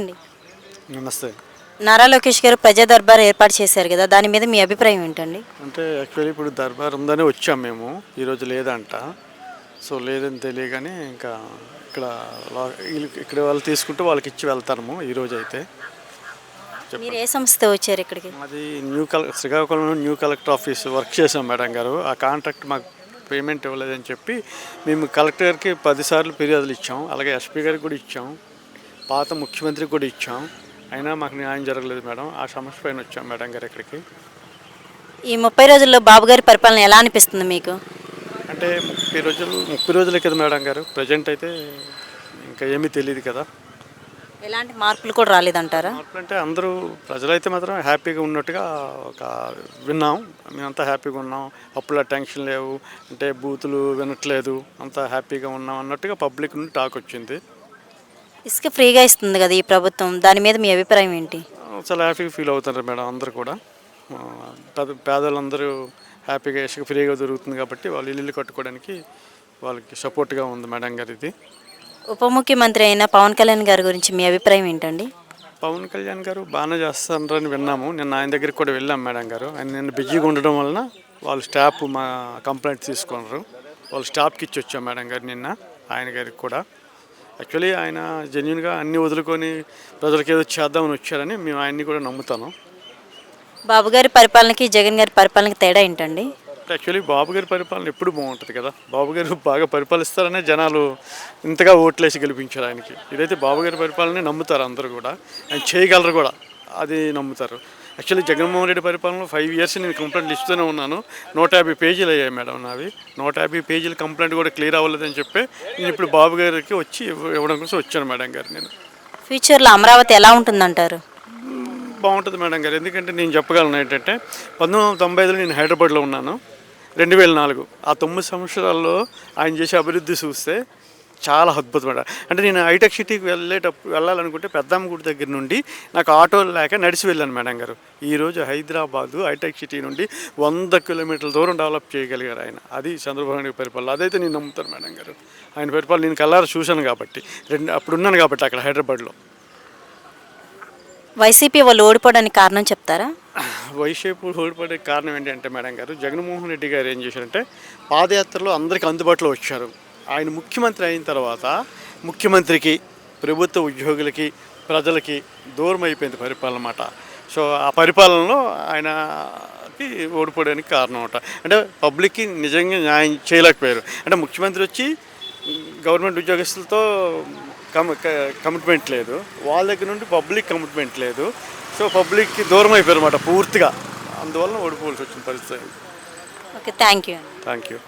అండి. నమస్తే. నారా లోకేష్ గారు ప్రజా దర్బార్ ఏర్పాటు చేశారు కదా దాని మీద మీ అభిప్రాయం ఏంటండి? అంటే యాక్చువల్లీ ఇప్పుడు దర్బార్ ఉందని వచ్చాం మేము ఈరోజు లేదంట. సో లేదని తెలియగానే ఇంకా ఇక్కడ ఇక్కడ వాళ్ళు తీసుకుంటే వాళ్ళకి ఇచ్చి వెళ్తాము ఈరోజు అయితే. మీరు ఏ సంస్థ వచ్చారు ఇక్కడికి? అది న్యూ కల శ్రీకాకుళంలో న్యూ కలెక్టర్ ఆఫీస్ వర్క్ చేసాం మేడం గారు. ఆ కాంట్రాక్ట్ మాకు పేమెంట్ ఇవ్వలేదని చెప్పి మేము కలెక్టర్కి పదిసార్లు ఫిర్యాదులు ఇచ్చాం. అలాగే ఎస్పీ గారికి కూడా ఇచ్చాం. పాత ముఖ్యమంత్రికి కూడా ఇచ్చాం. అయినా మాకు న్యాయం జరగలేదు మేడం. ఆ సమస్య పైన వచ్చాం మేడం గారు ఇక్కడికి. ఈ ముప్పై రోజుల్లో బాబు గారి పరిపాలన ఎలా అనిపిస్తుంది మీకు? అంటే ముప్పై రోజులు ముప్పై రోజులే కదా మేడం గారు. ప్రజెంట్ అయితే ఇంకా ఏమీ తెలియదు కదా. ఎలాంటి మార్పులు కూడా రాలేదంటారా? మార్పులు అంటే అందరూ ప్రజలైతే మాత్రం హ్యాపీగా ఉన్నట్టుగా ఒక విన్నాం. మేమంతా హ్యాపీగా ఉన్నాం. అప్పుల టెన్షన్ లేవు. అంటే బూతులు వినట్లేదు. అంతా హ్యాపీగా ఉన్నాం అన్నట్టుగా పబ్లిక్ నుండి టాక్ వచ్చింది. ఇసుక ఫ్రీగా ఇస్తుంది కదా ఈ ప్రభుత్వం. దాని మీద మీ అభిప్రాయం ఏంటి? చాలా హ్యాపీగా ఫీల్ అవుతున్నారు మేడం అందరూ కూడా. పేద పేదలందరూ హ్యాపీగా ఇసుక ఫ్రీగా దొరుకుతుంది కాబట్టి వాళ్ళు ఇల్లు కట్టుకోవడానికి వాళ్ళకి సపోర్ట్గా ఉంది మేడం గారు ఇది ఉప ముఖ్యమంత్రి అయిన పవన్ కళ్యాణ్ గారి గురించి మీ అభిప్రాయం ఏంటండి? పవన్ కళ్యాణ్ గారు బాగానే చేస్తారని విన్నాము. నిన్న ఆయన దగ్గరికి కూడా వెళ్ళాం మేడం గారు. ఆయన నిన్న బిజీగా ఉండడం వలన వాళ్ళు స్టాఫ్ మా కంప్లైంట్ తీసుకున్నారు. వాళ్ళు స్టాఫ్కి ఇచ్చి వచ్చాం మేడం గారు నిన్న ఆయన గారికి కూడా. యాక్చువల్లీ ఆయన జెన్యున్గా అన్నీ వదులుకొని ప్రజలకు ఏదో చేద్దామని వచ్చారని మేము ఆయన్ని కూడా నమ్ముతాను. బాబు గారి పరిపాలనకి జగన్ గారి పరిపాలనకి తేడా ఏంటండి? యాక్చువల్లీ బాబు గారి పరిపాలన ఎప్పుడు బాగుంటుంది కదా? బాబు గారు బాగా పరిపాలిస్తారనే జనాలు ఇంతగా ఓట్లేసి గెలిపించారు ఆయనకి. ఇదైతే బాబు గారి పరిపాలనే నమ్ముతారు అందరూ కూడా. ఆయన చేయగలరు కూడా. అది నమ్ముతారు. యాక్చువల్లీ జగన్మోహన్ రెడ్డి పరిపాలనలో ఫైవ్ ఇయర్స్ నేను కంప్లైంట్లు ఇస్తూనే ఉన్నాను. నూట యాభై పేజీలు అయ్యాయి మేడం నావి. నూట యాభై పేజీల కంప్లైంట్ కూడా క్లియర్ అవ్వలేదని చెప్పి నేను ఇప్పుడు బాబు గారికి వచ్చి ఇవ్వ- ఇవ్వడం కోసం వచ్చాను మేడం గారు నేను. ఫ్యూచర్లో అమరావతి ఎలా ఉంటుందంటారు? బాగుంటుంది మేడం గారు. ఎందుకంటే నేను చెప్పగలను ఏంటంటే పంతొమ్మిది వందల తొంభై ఐదులో నేను హైదరాబాద్లో ఉన్నాను. రెండు వేల నాలుగు. ఆ తొమ్మిది సంవత్సరాల్లో ఆయన చేసే అభివృద్ధి చూస్తే చాలా అద్భుతం మేడం అంటే నేను హైటెక్ సిటీకి వెళ్ళేటప్పుడు వెళ్ళాలనుకుంటే పెద్దమ్మ గుడి దగ్గర నుండి నాకు ఆటో లేక నడిచి వెళ్ళాను మేడం గారు. ఈరోజు హైదరాబాదు హైటెక్ సిటీ నుండి వంద కిలోమీటర్ల దూరం డెవలప్ చేయగలిగారు ఆయన. అది చంద్రబాబు నాయుడు పరిపాలన. అదైతే నేను నమ్ముతాను మేడం గారు. ఆయన పరిపాలన నేను కల్లారా చూశాను కాబట్టి. రెండు అప్పుడు ఉన్నాను కాబట్టి అక్కడ హైదరాబాద్లో. వైసీపీ వాళ్ళు ఓడిపోవడానికి కారణం చెప్తారా? వైసీపీ ఓడిపడే కారణం ఏంటంటే మేడం గారు జగన్మోహన్ రెడ్డి గారు ఏం చేశారంటే పాదయాత్రలో అందరికీ అందుబాటులో వచ్చారు. ఆయన ముఖ్యమంత్రి అయిన తర్వాత ముఖ్యమంత్రికి ప్రభుత్వ ఉద్యోగులకి ప్రజలకి దూరం అయిపోయింది పరిపాలన అన్నమాట సో ఆ పరిపాలనలో ఆయనకి ఓడిపోవడానికి కారణం అనమాట అంటే పబ్లిక్కి నిజంగా న్యాయం చేయలేకపోయారు. అంటే ముఖ్యమంత్రి వచ్చి గవర్నమెంట్ ఉద్యోగస్తులతో కమ్ కమిట్మెంట్ లేదు. వాళ్ళ దగ్గర నుండి పబ్లిక్ కమిట్మెంట్ లేదు. సో పబ్లిక్కి దూరం అయిపోయారు అనమాట పూర్తిగా. అందువల్ల ఓడిపోవాల్సి వచ్చిన పరిస్థితి. Okay thank you thank you